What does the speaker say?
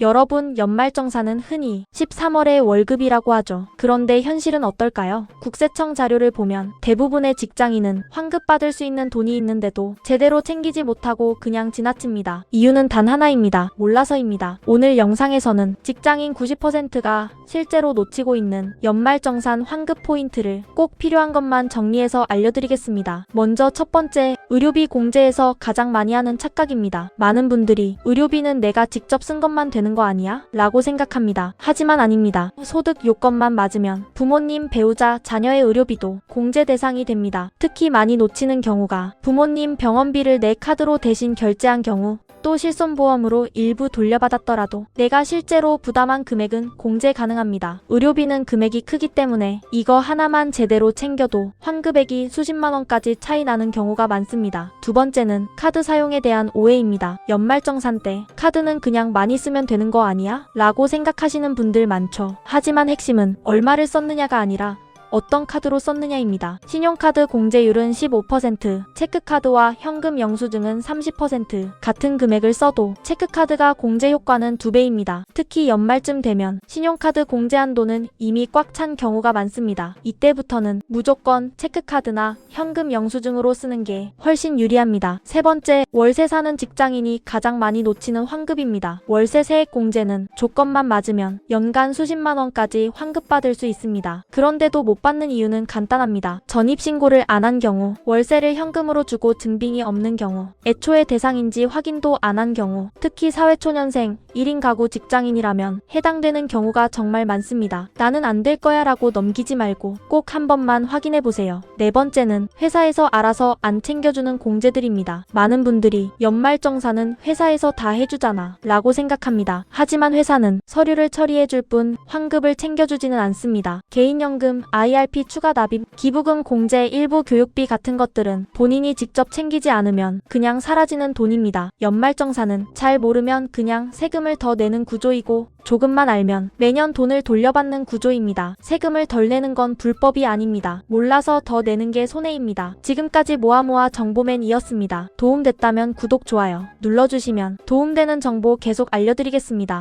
여러분, 연말정산은 흔히 13월의 월급이라고 하죠. 그런데 현실은 어떨까요? 국세청 자료를 보면 대부분의 직장인은 환급받을 수 있는 돈이 있는데도 제대로 챙기지 못하고 그냥 지나칩니다. 이유는 단 하나입니다. 몰라서입니다. 오늘 영상에서는 직장인 90%가 실제로 놓치고 있는 연말정산 환급 포인트를 꼭 필요한 것만 정리해서 알려드리겠습니다. 먼저 첫 번째, 의료비 공제에서 가장 많이 하는 착각입니다. 많은 분들이 의료비는 내가 직접 쓴 것만 되는 거 아니야? 라고 생각합니다. 하지만 아닙니다. 소득 요건만 맞으면 부모님, 배우자, 자녀의 의료비도 공제 대상이 됩니다. 특히 많이 놓치는 경우가 부모님 병원비를 내 카드로 대신 결제한 경우 또 실손보험으로 일부 돌려받았더라도 내가 실제로 부담한 금액은 공제 가능합니다. 의료비는 금액이 크기 때문에 이거 하나만 제대로 챙겨도 환급액이 수십만 원까지 차이 나는 경우가 많습니다. 두 번째는 카드 사용에 대한 오해입니다. 연말정산 때 카드는 그냥 많이 쓰면 되는 거 아니야? 라고 생각하시는 분들 많죠. 하지만 핵심은 얼마를 썼느냐가 아니라 어떤 카드로 썼느냐입니다. 신용카드 공제율은 15%, 체크카드와 현금 영수증은 30%, 같은 금액을 써도 체크카드가 공제 효과는 2배입니다. 특히 연말쯤 되면 신용카드 공제 한도는 이미 꽉 찬 경우가 많습니다. 이때부터는 무조건 체크카드나 현금 영수증으로 쓰는 게 훨씬 유리합니다. 세 번째, 월세 사는 직장인이 가장 많이 놓치는 환급입니다. 월세 세액 공제는 조건만 맞으면 연간 수십만 원까지 환급받을 수 있습니다. 그런데도 못 받는 이유는 간단합니다. 전입신고를 안 한 경우, 월세를 현금으로 주고 증빙이 없는 경우, 애초에 대상인지 확인도 안 한 경우, 특히 사회초년생, 1인 가구 직장인이라면 해당되는 경우가 정말 많습니다. 나는 안 될 거야 라고 넘기지 말고 꼭 한 번만 확인해 보세요. 네 번째는 회사에서 알아서 안 챙겨주는 공제들입니다. 많은 분들이 연말정산은 회사에서 다 해주잖아 라고 생각합니다. 하지만 회사는 서류를 처리해 줄 뿐 환급을 챙겨주지는 않습니다. 개인연금, IRP 추가 납입, 기부금 공제, 일부 교육비 같은 것들은 본인이 직접 챙기지 않으면 그냥 사라지는 돈입니다. 연말정산은 잘 모르면 그냥 세금을 더 내는 구조이고 조금만 알면 매년 돈을 돌려받는 구조입니다. 세금을 덜 내는 건 불법이 아닙니다. 몰라서 더 내는 게 손해입니다. 지금까지 모아모아 정보맨이었습니다. 도움됐다면 구독, 좋아요 눌러주시면 도움되는 정보 계속 알려드리겠습니다.